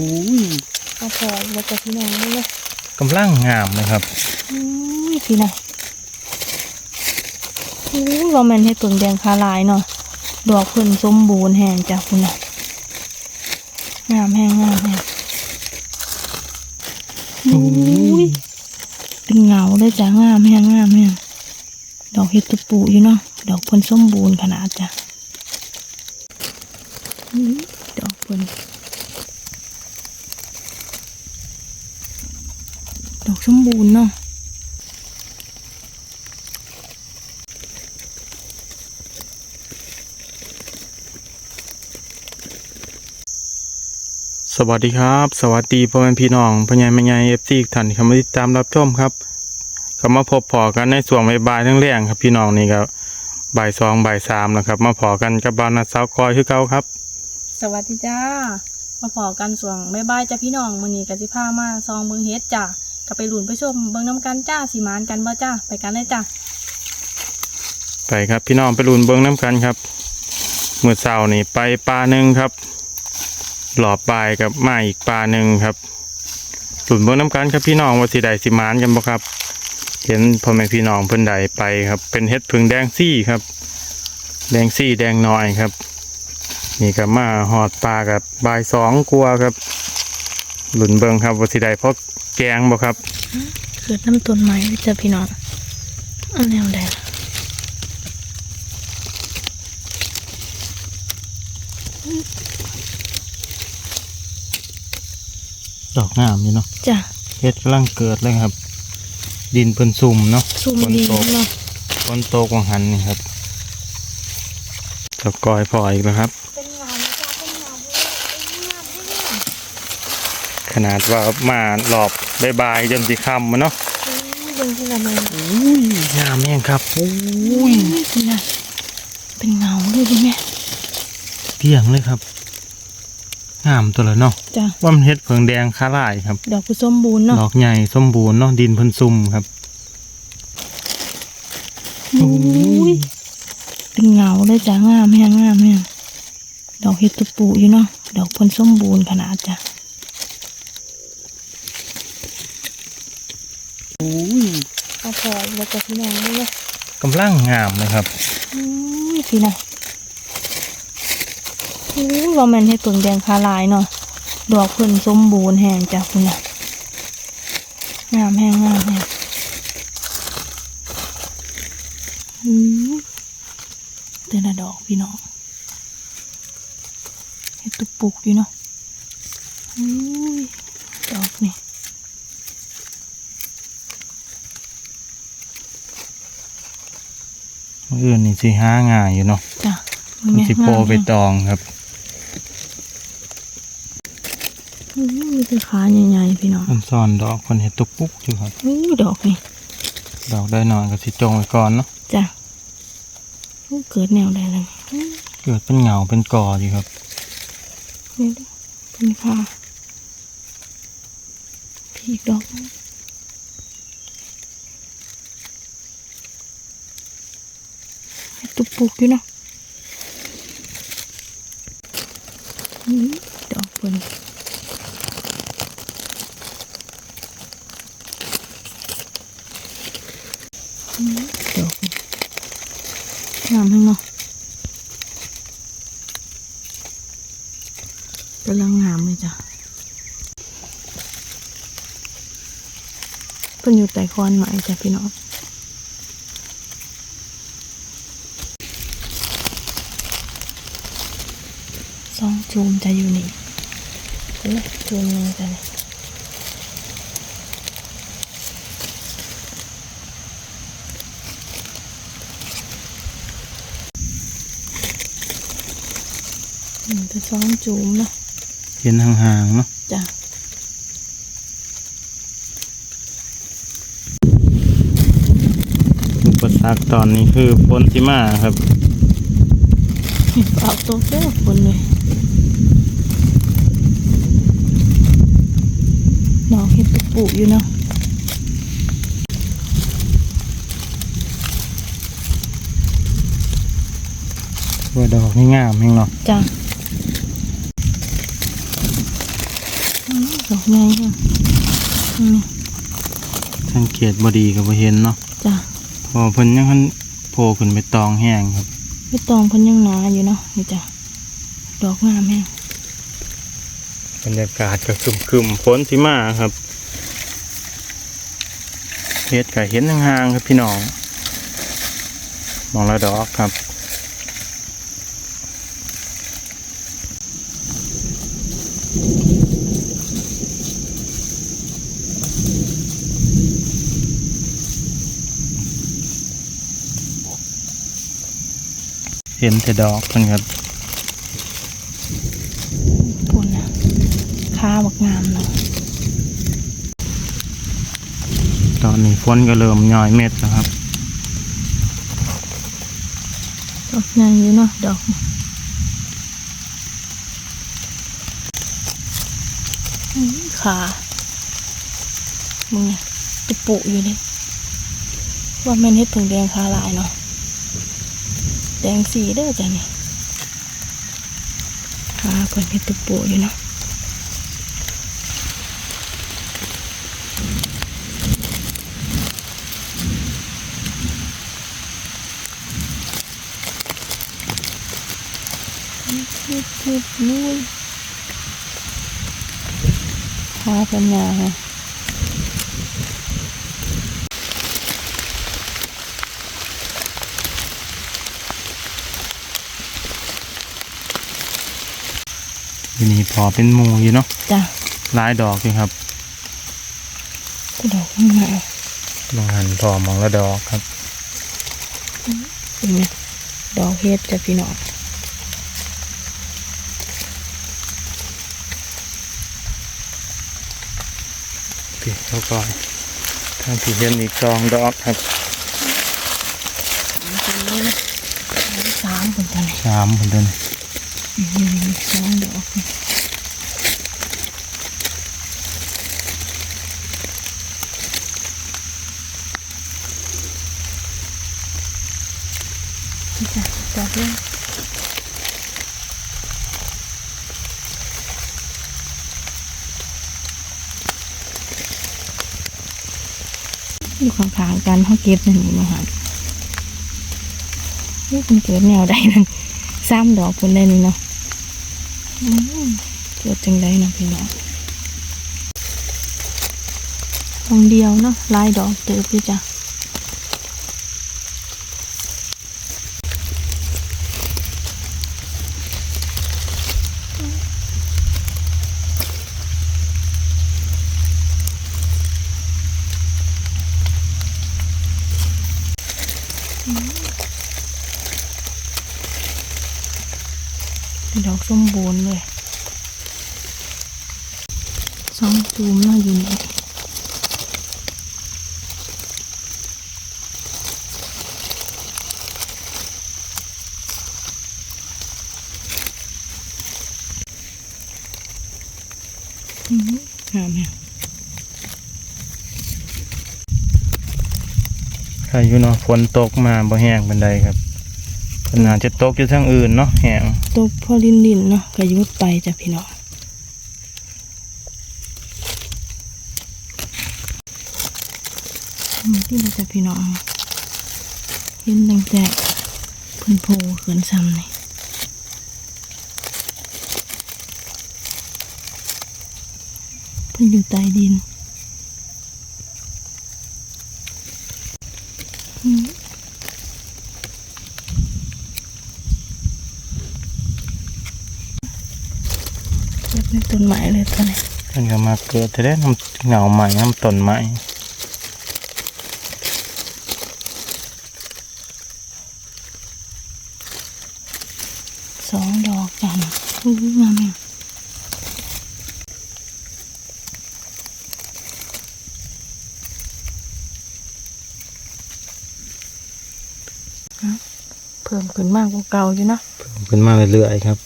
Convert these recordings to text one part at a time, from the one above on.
อุ้ยเอาพอแล้วก็พี่น้องนี่เลยกำลังงามนะครับอุ้ยพี่น้องอุ้ยว่ามันให้เปิงแดงคาลายเนาะดอกเพิ่นสมบูรณ์แห้งจากคุณน่ะงามแห้งงามแห้งอุ้ยเป็นเงาเลยจ้ะงามแห้งงามแห้งดอกเห็ดตุปูอยู่เนาะดอกเพิ่นสมบูรณ์ขนาดจ้ะอุ้ยดอกเพิ่น ดอก สมบูรณ์เนาะสวัสดีครับ สวัสดีพ่อแม่พี่น้องพ่อใหญ่แม่ใหญ่เอฟซีท่านที่เข้ามาติดตามรับชมครับก็มาพบพอกันในส่วงบ่ายๆทั้งแรงครับพี่น้องนี่ครับบ่ายสองบ่ายสามนะครับ มาพอกันกับบานนัดสาวคอยคือเก่าครับ สวัสดีจ้า มาพอกันส่วงบ๊ายบายจ้าพี่น้องมื้อนี้ก็สิพามาซองเบิงเฮ็ดจ้า ก็ไปหลุนไปชมเบิงน้ำกันจ้าสิมานกันบ่จ้าไปกันเลยจ้าไปครับพี่น้องไปลุนเบิ้งน้ำกันครับเมื่อเช้านี่ไปปลาหนึ่งครับ หลอบปลายกับมาอีกปลาหนึ่งครับหลุนเบิ้งน้ำกันครับพี่น้องว่าสิใดสิมานกันบ่ครับ เห็นพ่อแม่พี่น้องเพิ่นใดไปครับ เป็นเห็ดผึ่งแดงซี่ครับ แดงซี่แดงน้อยครับ นี่ก็มาหอดปลากับบายสองกลัวครับหลุนเบิ้งครับว่าสิใดเพราะ แกงบ่ครับ เกิดน้ำต้นไม้จ้าพี่น้องอันแนวใดล่ะดอกงามอยู่เนาะจ้าเฮ็ดกำลังเกิดเลยครับ ดินเพิ่นซุ่มเนาะซุ่มฝนดีตกเนาะฝนตกวังหันนี่ครับตะกอยพออีกแล้วครับ เป็นเงาจ้าเป็นเงาเป็นเงาเป็นเงา ขนาดว่ามาหลอบใบายๆจนสิค่ำมาเนาะอุ้ยเบิ่งที่ละเมออุ้ยงามแม่งครับอุ้อุ้ยยพี่น่ะเป็นเงาเลยดิแม่เที่ยงเลยครับงามตัวละเนาะจ้าว่ามันเฮ็ดเพิงแดงคาลายครับ ดอกผู้สมบูรณ์เนาะดอกใหญ่สมบูรณ์เนาะดินเพิ่นซุ่มครับอุ้ยเป็นเงาเลยจ้างามแห้งงามแห้งดอกเห็ดตุปูอยู่เนาะดอกเพิ่นสมบูรณ์ขนาดจ้ะ อุ้ย เอาพอแล้วก็พี่น้องนี่เลยกำลังงามเลยครับอุ้ยพี่น่ะอุ้ยว่ามันให้เปิงแดงคาลายเนาะดอกเพิ่นสมบูรณ์แห้งจ้ะคุณน่ะงามแห้งงามแห้งอืมแต่ละดอกพี่น้องเห็ดตุปุกอยู่เนาะอุ้ยดอกนี่ มื้ ออื่นนี่สิหาง่ายอยู่เนาะจ้ะมันสิโปรไปตองครับอืมมีแต่ขาใหญ่ๆพี่น้องมันซ่อนดอกคนเห็ดตุกปุกอยู่ครับอู้ดอกนี่ดอกได้หน่อยก็สิจงไว้ก่อนเนาะจ้ะอู้เกิดแนวใดเลยเกิดเป็นเหงาเป็นกออยู่ครับนี่ดูเป็นขาพี่อีกดอกนึงให้ ตุกปุกอยู่เนาะอืมดอกปิ่นอืมดอกนี่งามทั้เนาะกำลังงามเลยจ้ะเพิ่นอยู่ใต้คอนไม้จ้ะพี่น้องสอง จูมจะอยู่นี่เห็นไหมจูมหนึงจ้ะนี่หนึ่งจะสองจูมเนาะเห็นห่างๆเนาะจ้ะอุปสรรคตอนนี้คือฝนที่มาครับเอาตัวเจ้าคนเลย ดอกเห็ดปลูกอยู่เนาะว่าดอกนี่งามแห่งเนาะจ้ะอืมดอกใหญ่ค่ะอืมสังเกตบดีกับบ่เห็นเนาะจ้ะเพอเพิ่นยังคันโผล่ขึ้นไปตองแห้งครับไม่ตองเพิ่นยังหนาอยู่เนาะนี่จ้ะดอกงามแม่ง บรรยากาศก็ครึมๆฝนสิมาครับเฮ็ดก็เห็นห่างๆครับพี่น้อง มองและดอกครับเห็นแต่ดอกเพิ่นครับ ปุ่นนะค้า บักงามเนาะตอนนี้ฝนก็เริ่มย่อยเม็ดแล้วครับดอกใหญ่อยู่เนาะดอกอืมขามึงเนี่ยจะปุอยู่ดิว่าแม่นเฮ็ดผงแดงขาลายเนาะแดงสีเด้อจ้ะนี่ขาเพิ่นเฮ็ดตุปุอยู่เนาะ นิดนิดนุ้ยหาปัญญาฮะทีนี้พอเป็นหมูอยู่เนาะจ้ะหลายดอกอยู่ครับดอกมันมาลองหันพอมองและดอกครับเป็นไงดอกเฮ็ดจ้ะพี่น้อง พี่เขาก่อนทางที่เห็นอีกสองดอกครับสามคนตัวนี้สามคนเดินอืมสองดอกนี่จ้ะดอกเลย อยู่ข้างๆกันเขาเก็บนั่นนี่มาหันนี่เป็นเกิดแนวใดนั่นซ้ำดอกพุ่นได้นี่เนาะเกิดจังไดเนาะพี่น้องตรงเดียวเนาะลายดอกเติบพี่จ้ะ ดอกสมบูรณ์เลยสองจูมเนาะอยู่นี่อืมงามเนี่ยใครอยู่เนาะฝนตกมาบ่แห้งบันไดครับ ขนาดจะตกอยู่ทางอื่นเนาะแหงตกพอลินลินเนาะก็ยุดไปจ้ะพี่น้องที่เราจะพี่น้องเห็นตั้งแต่เพิ่นโผล่ขึ้นซ้ำนี่เพิ่นอยู่ใต้ดินอืมเก็บใน ต้นไม้เลยตอนนี้เพิ่นก็มาเกิดแต่ได้น้ำเหงาใหม่น้ำต้นไม้สองดอกจ้ะนะอู้งามเนี่ยอะเพิ่มขึ้นมากกว่าเก่าอยู่เนาะเพิ่นมาเรื่อยๆครับ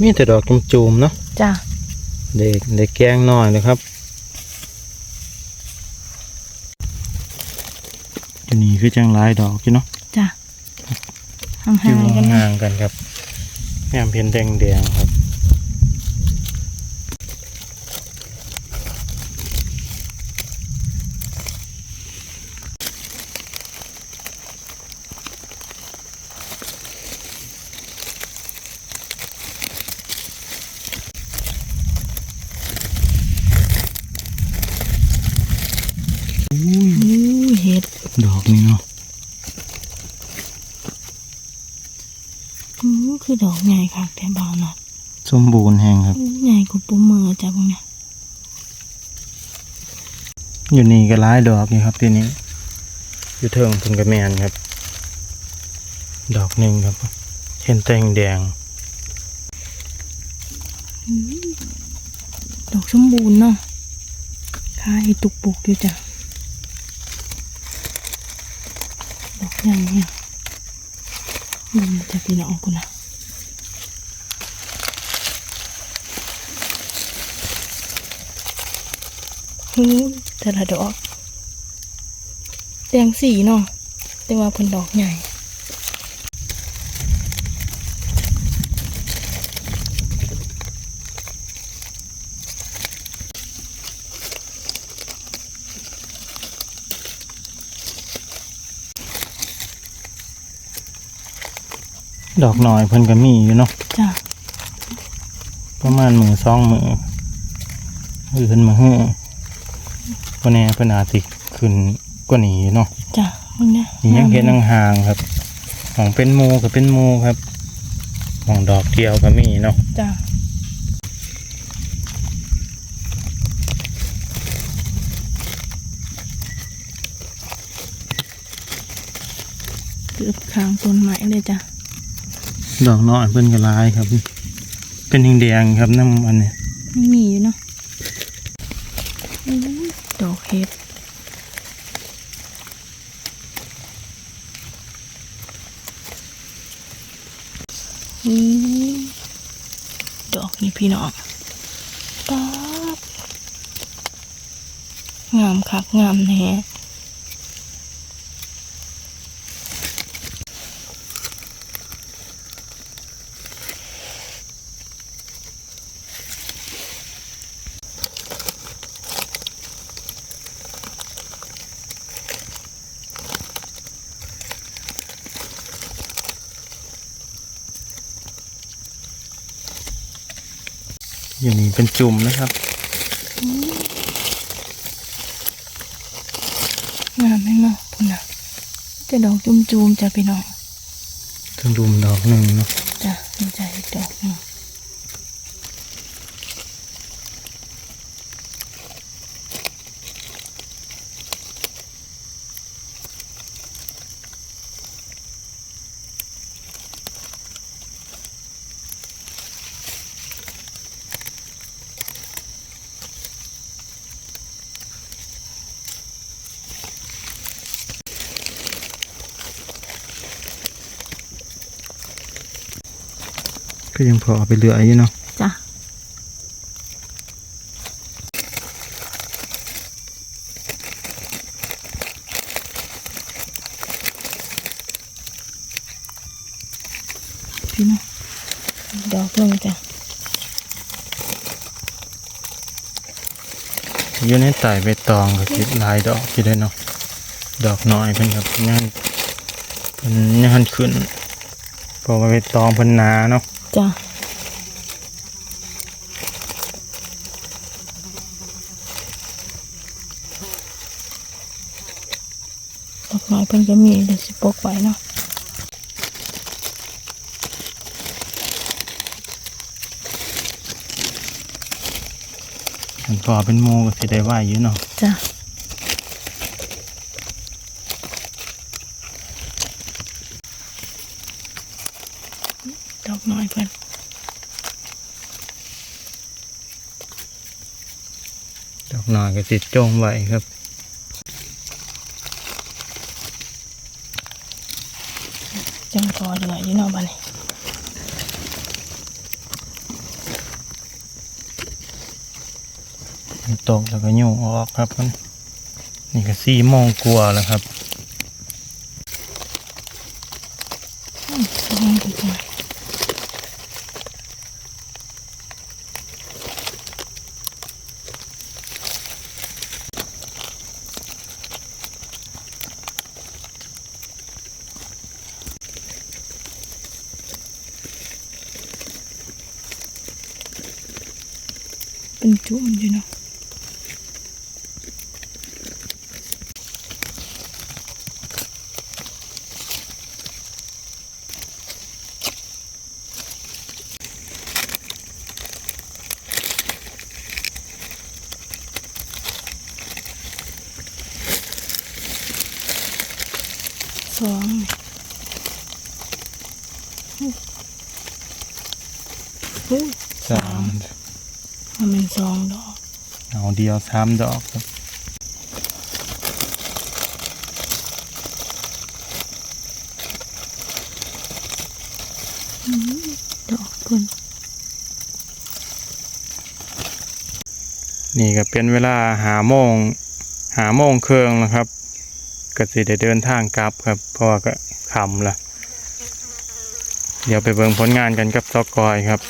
มีแต่ดอกจุ่มๆเนาะจ้ะเด็กเด็กแกงน้อยเลยครับอันนี้คือจังหลายดอกอยู่เนาะจ้ะห่อยู่างๆกันนะห่างๆกันครับแอมเพียนแดงๆครับ ด อกนี้เนาะอือคือดอกใหญ่ค่ะแต่เบาหน่อยสมบูรณ์แห้งครับ ใหญ่กว่าปูมือจ้ะพวกเนี้ยอยู่นี่ก็ร้ายดอกนี่ครับทีนี้ อยู่เทิงเพิ่นกระแมนครับ ดอกหนึ่งครับ เห็นแตงแดง ดอกสมบูรณ์เนาะคายตุกปุกอยู่จ้ะ ดอกใหญ่เนี่ยมันจะพี่น้องกูนะฮึแต่ละดอก แดงสีเนาะแต่ว่าเป็นดอกใหญ่ ดอกน้อยเพิ่นก็มีอยู่เนาะจ้ะประมาณมือสองมืออื่นมาเฮือวันนี้เพิ่นอาจสิขึ้นกว่านี้อยู่เนาะจ้ะมึงเนี่ยนี่ยังเห็นห่างๆครับ ของเป็นหมูก็เป็นหมูครับ ของดอกเดียวก็มีเนาะจ้ะเกือบขางต้นไม้เลยจ้ะ ดอกน้อยเพิ่นก็หลายครับ เป็นแดงๆครับน้ำมันเนี่ยไม่มีอยู่เนาะดอกเห็ดนี่ดอกนี่พี่น้องป๊าบงามคักงามแน่ อยู่นี่เป็นจุ่มนะครับงามแม่งเนาะพุ่นน่ะจะดอกจุ่มๆจ้ะพี่น้องถึงดุมดอกหนึ่งเนาะ จ้ะดีใจอีกดอกหนึ่ง ก็ยังพอเอาไปเหลืออยู่เนาะจ้ะพี่น้องดอกหนึ่งจ้ะอยู่ในไต่ใบตองก็คิดหลายดอกที่ได้เนาะดอกน้อยเพิ่นครับยังเพิ่นยังหันขึ้นเพราะว่าใบตองเพิ่นหนาเนาะ จ้ะดอกน้อยเพิ่นก็มีเดี๋ยวสิปกไว้เนาะมันพอเป็นหมูก็สิได้ไหวอยู่เนาะจ้ะดอกน้อยเพิ่น ดอกน้อยก็สิจงไว้ครับจังพอเหลืออยู่เนาะบัดนี้มันตกแล้วก็โยงออกครับมันนี่ก็สี่โมงกลัวาแล้วครับ ลองดูก่อนเป็นจุ่มอยู่เนาะ สองอู้ สาม มันเป็นสองดอก เอาเดียวสามดอกครับดอกเพิ่นนี่ก็เป็นเวลาหาโมงหาโมงเครื่องแล้วครับ ก็สิได้เดินทางกลับครับเพราะว่าก็คำละเดี๋ยวไปเบิ่งผลงานกันกับซอกกอยครับ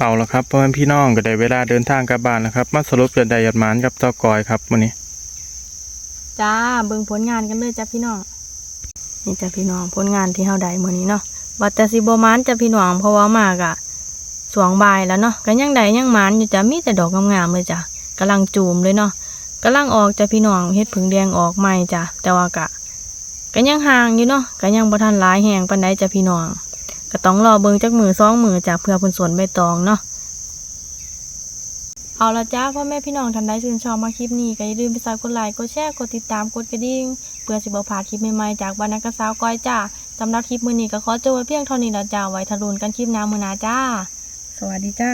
เอาละครับเพื่อแม่พี่น้องก็ได้เวลาเดินทางกลับบ้านแล้วครับ มาสรุปจะได้ยอดหมานกับซอกกอยครับวันนี้ จ้าเบิ่งผลงานกันเลยจ้าพี่น้อง นี่จ้าพี่น้องผลงานที่เฮาได้มื้อนี้เนาะว่าแต่สิบ่มานจ้าพี่น้องเพราะว่ามากอะสวงบายแล้วเนาะก็ยังได้ยังมานอยู่จ้ามีแต่ดอกงามๆเลยจ้ะกำลังจูมเลยเนาะกำลังออกจ้าพี่น้องเฮ็ดผึ่งแดงออกใหม่จ้ะแต่ว่ากะก็ยังห่างอยู่เนาะก็ยังบ่ทันหลายแหงปานใดจ้าพี่น้อง ก็ต้องรอเบิ่งจักมือสองมือจ้ะเพื่อเพิ่นสวนใบตองเนาะเอาละจ้าพ่อแม่พี่น้องท่านใดชื่นชอบมาคลิปนี้ก็อย่าลืมไปซับกดไลค์กดแชร์กดติดตามกดกระดิ่งเพื่อสิบ่พลาดคลิปใหม่ๆจากบรรณากาสาวก้อยจ้าสำหรับคลิปมื้อนี้ก็ขอจบไว้เพียงเท่านี้แล้วจ้าไว้ทะลุนกันคลิปหน้ามื้อหน้าจ้า สวัสดีจ้า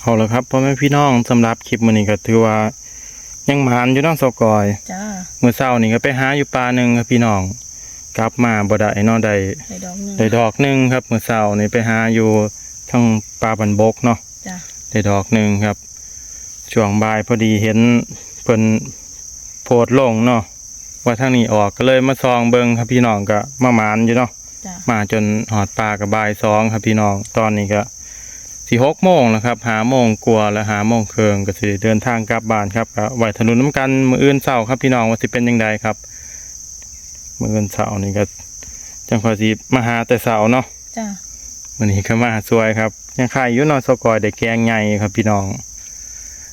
เอาละครับพ่อแม่พี่น้องสำหรับคลิปมื้อนี้ก็ถือว่า ยังหมานอยู่เน้องซอกกอยจ้าเมื่อเช้านี่ก็ไปหาอยู่ป่าหนึ่งครับพี่น้อง กลับมาบ่ได้เนอได้ใส่ดอกหนึ่งได้ดอกหนึ่งครับเมื่อเช้านี่ไปหาอยู่ทั้งป่าบันบกเนาะจ้าได้ดอกหนึ่งครับ ช่วงบ่ายพอดีเห็นเพิ่นโพดลงเนาะว่าทางนี้ออกก็เลยมาซองเบิงครับพี่น้องก็มาหมานอยู่เนาะจ้ามาจนหอดป่ากับบ่ายสองครับพี่น้องตอนนี้ก็สี่หกโมงแล้วครับหาโมงกลัวาแล้วหาโมงเคืองก็สิได้เดินทางกลับบ้านครับก็ไหวถนนน้ำกันมืออื่นเศร้าครับพี่น้องว่าสิเป็นยังไงครับ มืออื่นเศร้านี่ก็จังพอสิมาหาแต่เสาเนาะจ้าวันนี้ก็มาสวยครับ ยังขายอยู่เนอนสกอยได้แกงใหญ่ครับพี่น้อง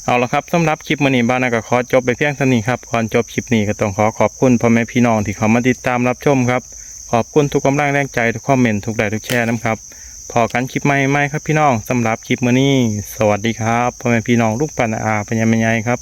เอาละครับสำหรับคลิปมื้อนี้บ้านนาก็ขอจบไปเพียงเท่านี้ครับก่อนจบคลิปนี้ก็ต้องขอขอบคุณพ่อแม่พี่น้องที่เขามาติดตามรับชมครับ ขอบคุณทุกกำลังแรงใจทุกคอมเมนต์ทุกไลค์ทุกแชร์นะครับพอกันคลิปใหม่ๆครับพี่น้องสำหรับคลิปมื้อนี้ สวัสดีครับพ่อแม่พี่น้องลูกปันอาปัญญาแม่ใหญ่ครับ